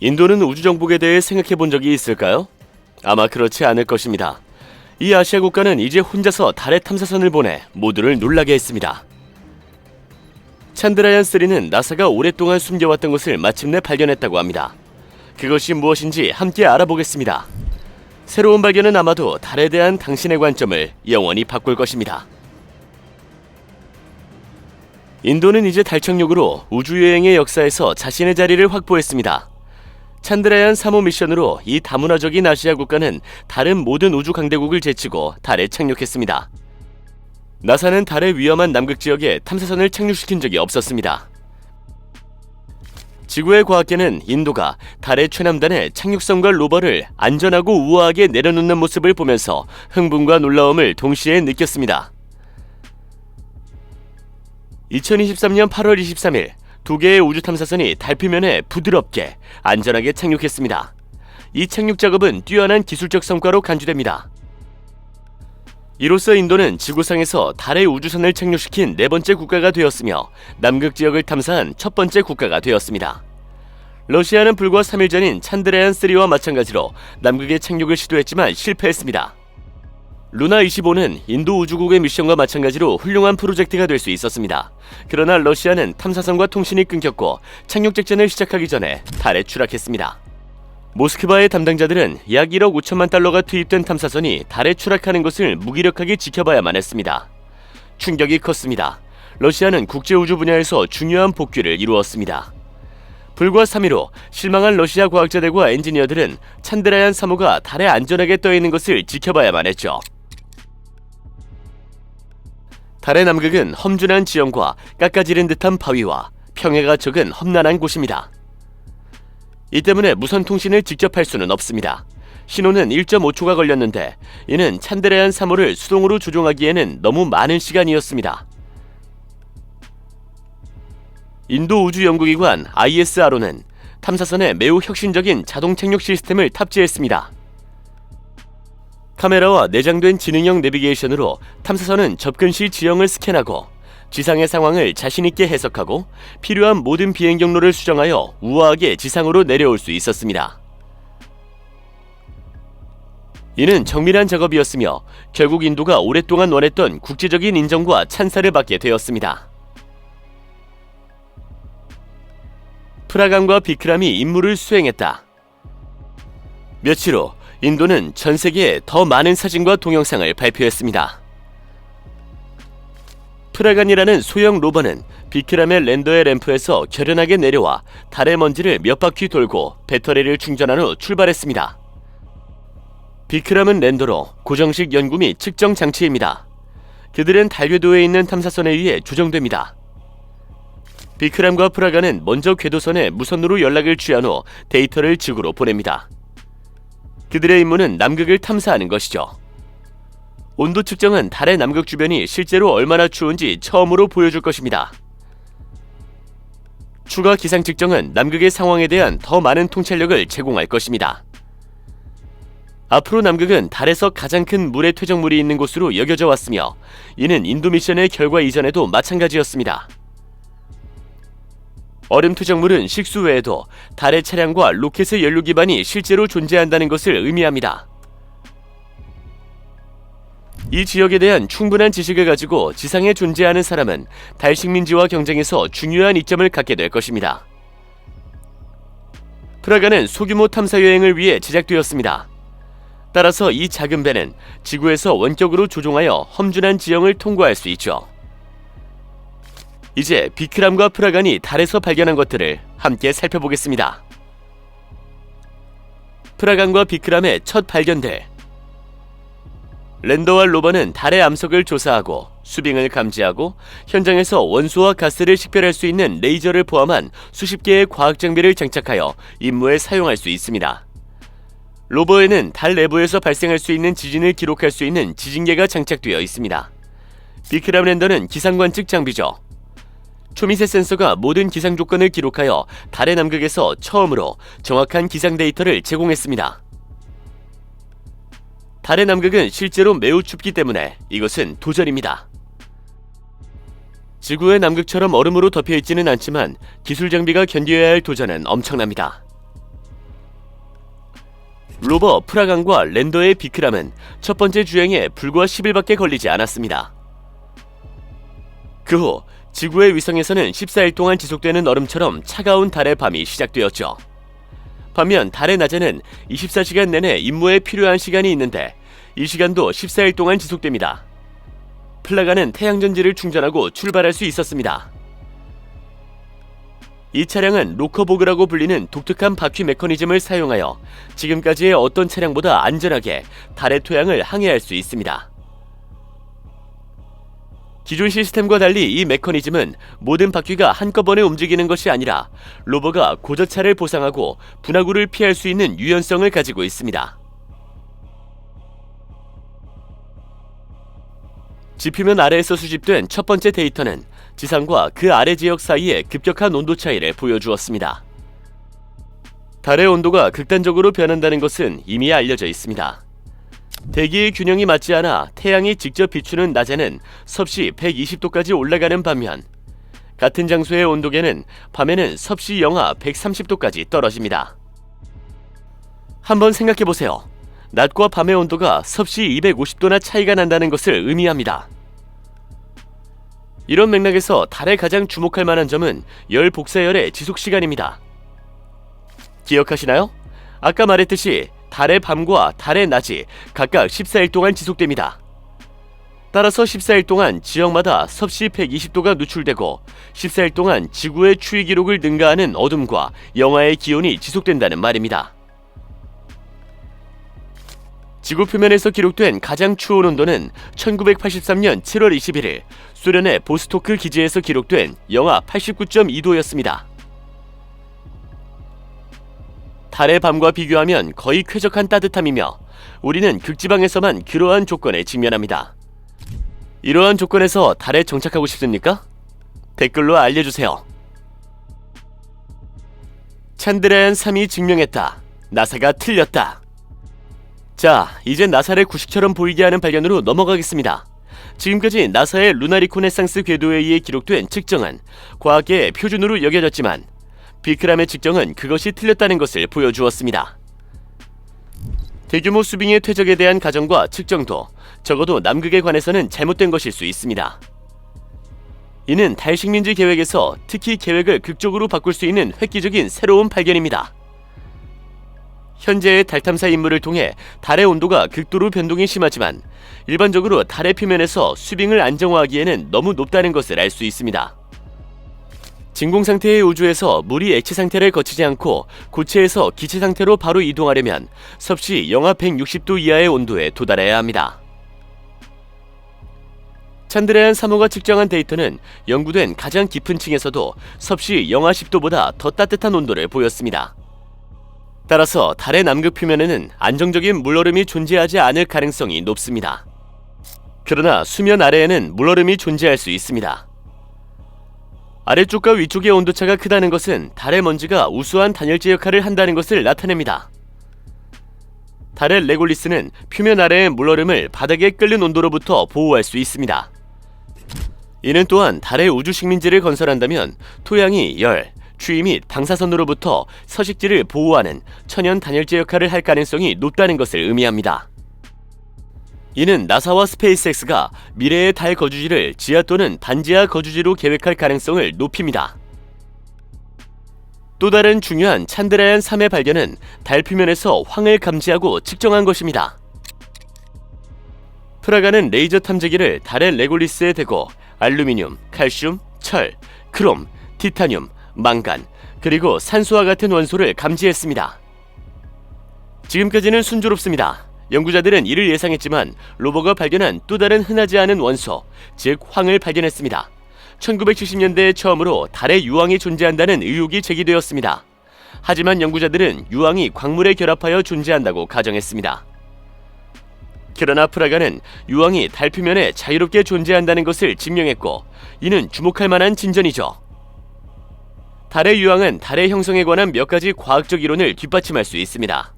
인도는 우주 정복에 대해 생각해 본 적이 있을까요? 아마 그렇지 않을 것입니다. 이 아시아 국가는 이제 혼자서 달에 탐사선을 보내 모두를 놀라게 했습니다. 찬드라얀3는 나사가 오랫동안 숨겨왔던 것을 마침내 발견했다고 합니다. 그것이 무엇인지 함께 알아보겠습니다. 새로운 발견은 아마도 달에 대한 당신의 관점을 영원히 바꿀 것입니다. 인도는 이제 달 착륙으로 우주여행의 역사에서 자신의 자리를 확보했습니다. 찬드라얀 3호 미션으로 이 다문화적인 아시아 국가는 다른 모든 우주 강대국을 제치고 달에 착륙했습니다. 나사는 달의 위험한 남극 지역에 탐사선을 착륙시킨 적이 없었습니다. 지구의 과학계는 인도가 달의 최남단에 착륙선과 로버를 안전하고 우아하게 내려놓는 모습을 보면서 흥분과 놀라움을 동시에 느꼈습니다. 2023년 8월 23일 두 개의 우주 탐사선이 달 표면에 부드럽게 안전하게 착륙했습니다. 이 착륙 작업은 뛰어난 기술적 성과로 간주됩니다. 이로써 인도는 지구상에서 달의 우주선을 착륙시킨 네 번째 국가가 되었으며 남극 지역을 탐사한 첫 번째 국가가 되었습니다. 러시아는 불과 3일 전인 찬드레안 3와 마찬가지로 남극의 착륙을 시도했지만 실패했습니다. 루나 25는 인도 우주국의 미션과 마찬가지로 훌륭한 프로젝트가 될 수 있었습니다. 그러나 러시아는 탐사선과 통신이 끊겼고 착륙 작전을 시작하기 전에 달에 추락했습니다. 모스크바의 담당자들은 약 1억 5천만 달러가 투입된 탐사선이 달에 추락하는 것을 무기력하게 지켜봐야만 했습니다. 충격이 컸습니다. 러시아는 국제우주 분야에서 중요한 복귀를 이루었습니다. 불과 3일 후 실망한 러시아 과학자들과 엔지니어들은 찬드라얀 3호가 달에 안전하게 떠 있는 것을 지켜봐야만 했죠. 달의 남극은 험준한 지형과 깎아지른 듯한 바위와 평해가 적은 험난한 곳입니다. 이 때문에 무선 통신을 직접 할 수는 없습니다. 신호는 1.5초가 걸렸는데 이는 찬드레안 3호를 수동으로 조종하기에는 너무 많은 시간이었습니다. 인도 우주연구기관 ISRO는 탐사선에 매우 혁신적인 자동 착륙 시스템을 탑재했습니다. 카메라와 내장된 지능형 내비게이션으로 탐사선은 접근 시 지형을 스캔하고 지상의 상황을 자신있게 해석하고 필요한 모든 비행 경로를 수정하여 우아하게 지상으로 내려올 수 있었습니다. 이는 정밀한 작업이었으며 결국 인도가 오랫동안 원했던 국제적인 인정과 찬사를 받게 되었습니다. 프라강과 비크람이 임무를 수행했다. 며칠 후 인도는 전 세계에 더 많은 사진과 동영상을 발표했습니다. 프라간이라는 소형 로버는 비크람의 랜더의 램프에서 결연하게 내려와 달의 먼지를 몇 바퀴 돌고 배터리를 충전한 후 출발했습니다. 비크람은 랜더로 고정식 연구 및 측정 장치입니다. 그들은 달 궤도에 있는 탐사선에 의해 조정됩니다. 비크람과 프라가는 먼저 궤도선에 무선으로 연락을 취한 후 데이터를 지구로 보냅니다. 그들의 임무는 남극을 탐사하는 것이죠. 온도 측정은 달의 남극 주변이 실제로 얼마나 추운지 처음으로 보여줄 것입니다. 추가 기상 측정은 남극의 상황에 대한 더 많은 통찰력을 제공할 것입니다. 앞으로 남극은 달에서 가장 큰 물의 퇴적물이 있는 곳으로 여겨져 왔으며 이는 인도 미션의 결과 이전에도 마찬가지였습니다. 얼음 투정물은 식수 외에도 달의 차량과 로켓의 연료 기반이 실제로 존재한다는 것을 의미합니다. 이 지역에 대한 충분한 지식을 가지고 지상에 존재하는 사람은 달 식민지와 경쟁에서 중요한 이점을 갖게 될 것입니다. 프라가는 소규모 탐사 여행을 위해 제작되었습니다. 따라서 이 작은 배는 지구에서 원격으로 조종하여 험준한 지형을 통과할 수 있죠. 이제 비크람과 프라간이 달에서 발견한 것들을 함께 살펴보겠습니다. 프라간과 비크람의 첫 발견들. 랜더와 로버는 달의 암석을 조사하고 수빙을 감지하고 현장에서 원소와 가스를 식별할 수 있는 레이저를 포함한 수십 개의 과학 장비를 장착하여 임무에 사용할 수 있습니다. 로버에는 달 내부에서 발생할 수 있는 지진을 기록할 수 있는 지진계가 장착되어 있습니다. 비크람 랜더는 기상관측 장비죠. 초미세 센서가 모든 기상 조건을 기록하여 달의 남극에서 처음으로 정확한 기상 데이터를 제공했습니다. 달의 남극은 실제로 매우 춥기 때문에 이것은 도전입니다. 지구의 남극처럼 얼음으로 덮여 있지는 않지만 기술 장비가 견뎌야 할 도전은 엄청납니다. 로버 프라강과 랜더의 비크람은 첫 번째 주행에 불과 10일밖에 걸리지 않았습니다. 그후 지구의 위성에서는 14일 동안 지속되는 얼음처럼 차가운 달의 밤이 시작되었죠. 반면 달의 낮에는 24시간 내내 임무에 필요한 시간이 있는데 이 시간도 14일 동안 지속됩니다. 플라가는 태양전지를 충전하고 출발할 수 있었습니다. 이 차량은 로커보그라고 불리는 독특한 바퀴 메커니즘을 사용하여 지금까지의 어떤 차량보다 안전하게 달의 토양을 항해할 수 있습니다. 기존 시스템과 달리 이 메커니즘은 모든 바퀴가 한꺼번에 움직이는 것이 아니라 로버가 고저차를 보상하고 분화구를 피할 수 있는 유연성을 가지고 있습니다. 지표면 아래에서 수집된 첫 번째 데이터는 지상과 그 아래 지역 사이의 급격한 온도 차이를 보여주었습니다. 달의 온도가 극단적으로 변한다는 것은 이미 알려져 있습니다. 대기의 균형이 맞지 않아 태양이 직접 비추는 낮에는 섭씨 120도까지 올라가는 반면 같은 장소의 온도계는 밤에는 섭씨 영하 130도까지 떨어집니다. 한번 생각해 보세요. 낮과 밤의 온도가 섭씨 250도나 차이가 난다는 것을 의미합니다. 이런 맥락에서 달에 가장 주목할 만한 점은 열 복사열의 지속 시간입니다. 기억하시나요? 아까 말했듯이 달의 밤과 달의 낮이 각각 14일 동안 지속됩니다. 따라서 14일 동안 지역마다 섭씨 120도가 누출되고 14일 동안 지구의 추위 기록을 능가하는 어둠과 영하의 기온이 지속된다는 말입니다. 지구 표면에서 기록된 가장 추운 온도는 1983년 7월 21일 소련의 보스토크 기지에서 기록된 영하 89.2도였습니다. 달의 밤과 비교하면 거의 쾌적한 따뜻함이며 우리는 극지방에서만 그러한 조건에 직면합니다. 이러한 조건에서 달에 정착하고 싶습니까? 댓글로 알려주세요. 찬드라얀 3이 증명했다. 나사가 틀렸다. 자, 이제 나사를 구식처럼 보이게 하는 발견으로 넘어가겠습니다. 지금까지 나사의 루나리코네상스 궤도에 의해 기록된 측정은 과학계의 표준으로 여겨졌지만 비크람의 측정은 그것이 틀렸다는 것을 보여주었습니다. 대규모 수빙의 퇴적에 대한 가정과 측정도 적어도 남극에 관해서는 잘못된 것일 수 있습니다. 이는 달 식민지 계획에서 특히 계획을 극적으로 바꿀 수 있는 획기적인 새로운 발견입니다. 현재의 달 탐사 임무를 통해 달의 온도가 극도로 변동이 심하지만 일반적으로 달의 표면에서 수빙을 안정화하기에는 너무 높다는 것을 알 수 있습니다. 진공 상태의 우주에서 물이 액체 상태를 거치지 않고 고체에서 기체 상태로 바로 이동하려면 섭씨 영하 160도 이하의 온도에 도달해야 합니다. 찬드레안 3호가 측정한 데이터는 연구된 가장 깊은 층에서도 섭씨 영하 10도보다 더 따뜻한 온도를 보였습니다. 따라서 달의 남극 표면에는 안정적인 물얼음이 존재하지 않을 가능성이 높습니다. 그러나 수면 아래에는 물얼음이 존재할 수 있습니다. 아래쪽과 위쪽의 온도차가 크다는 것은 달의 먼지가 우수한 단열재 역할을 한다는 것을 나타냅니다. 달의 레골리스는 표면 아래의 물얼음을 바닥에 끓는 온도로부터 보호할 수 있습니다. 이는 또한 달의 우주 식민지를 건설한다면 토양이 열, 추위 및 방사선으로부터 서식지를 보호하는 천연 단열재 역할을 할 가능성이 높다는 것을 의미합니다. 이는 나사와 스페이스X가 미래의 달 거주지를 지하 또는 반지하 거주지로 계획할 가능성을 높입니다. 또 다른 중요한 찬드라얀 3의 발견은 달 표면에서 황을 감지하고 측정한 것입니다. 프라가는 레이저 탐지기를 달의 레골리스에 대고 알루미늄, 칼슘, 철, 크롬, 티타늄, 망간, 그리고 산소와 같은 원소를 감지했습니다. 지금까지는 순조롭습니다. 연구자들은 이를 예상했지만 로버가 발견한 또 다른 흔하지 않은 원소, 즉 황을 발견했습니다. 1970년대에 처음으로 달에 유황이 존재한다는 의혹이 제기되었습니다. 하지만 연구자들은 유황이 광물에 결합하여 존재한다고 가정했습니다. 그러나 프라가는 유황이 달 표면에 자유롭게 존재한다는 것을 증명했고 이는 주목할 만한 진전이죠. 달의 유황은 달의 형성에 관한 몇 가지 과학적 이론을 뒷받침할 수 있습니다.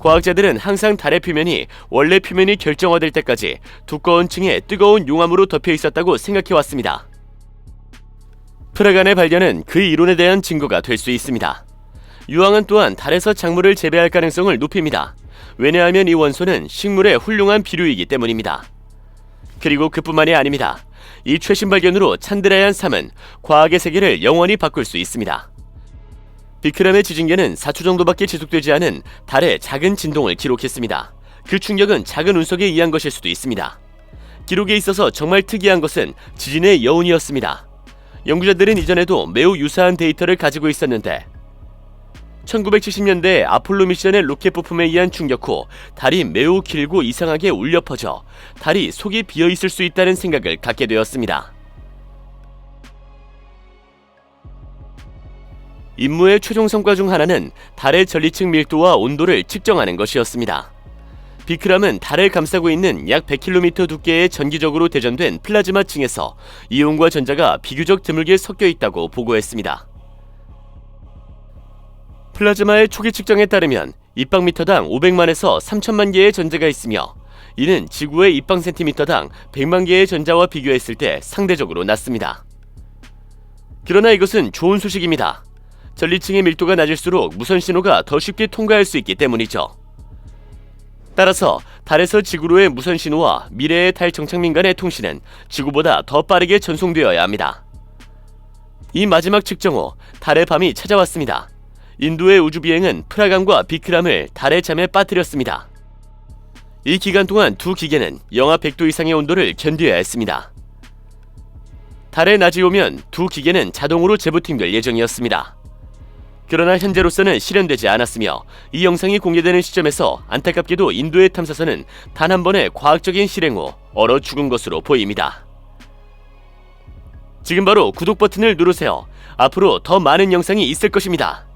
과학자들은 항상 달의 표면이 원래 표면이 결정화될 때까지 두꺼운 층의 뜨거운 용암으로 덮여 있었다고 생각해 왔습니다. 프라간의 발견은 그 이론에 대한 증거가 될 수 있습니다. 유황은 또한 달에서 작물을 재배할 가능성을 높입니다. 왜냐하면 이 원소는 식물의 훌륭한 비료이기 때문입니다. 그리고 그뿐만이 아닙니다. 이 최신 발견으로 찬드라얀 3은 과학의 세계를 영원히 바꿀 수 있습니다. 비크람의 지진계는 4초 정도밖에 지속되지 않은 달의 작은 진동을 기록했습니다. 그 충격은 작은 운석에 의한 것일 수도 있습니다. 기록에 있어서 정말 특이한 것은 지진의 여운이었습니다. 연구자들은 이전에도 매우 유사한 데이터를 가지고 있었는데 1970년대 아폴로 미션의 로켓 부품에 의한 충격 후 달이 매우 길고 이상하게 울려 퍼져 달이 속이 비어 있을 수 있다는 생각을 갖게 되었습니다. 임무의 최종 성과 중 하나는 달의 전리층 밀도와 온도를 측정하는 것이었습니다. 비크람은 달을 감싸고 있는 약 100km 두께의 전기적으로 대전된 플라즈마 층에서 이온과 전자가 비교적 드물게 섞여 있다고 보고했습니다. 플라즈마의 초기 측정에 따르면 입방미터당 500만에서 3천만 개의 전자가 있으며 이는 지구의 입방 센티미터당 100만 개의 전자와 비교했을 때 상대적으로 낮습니다. 그러나 이것은 좋은 소식입니다. 전리층의 밀도가 낮을수록 무선 신호가 더 쉽게 통과할 수 있기 때문이죠. 따라서 달에서 지구로의 무선 신호와 미래의 달 정착민 간의 통신은 지구보다 더 빠르게 전송되어야 합니다. 이 마지막 측정 후 달의 밤이 찾아왔습니다. 인도의 우주 비행은 프라감과 비크람을 달의 잠에 빠뜨렸습니다. 이 기간 동안 두 기계는 영하 100도 이상의 온도를 견뎌야 했습니다. 달에 낮이 오면 두 기계는 자동으로 재부팅될 예정이었습니다. 그러나 현재로서는 실현되지 않았으며 이 영상이 공개되는 시점에서 안타깝게도 인도의 탐사선은 단 한 번의 과학적인 실행 후 얼어 죽은 것으로 보입니다. 지금 바로 구독 버튼을 누르세요. 앞으로 더 많은 영상이 있을 것입니다.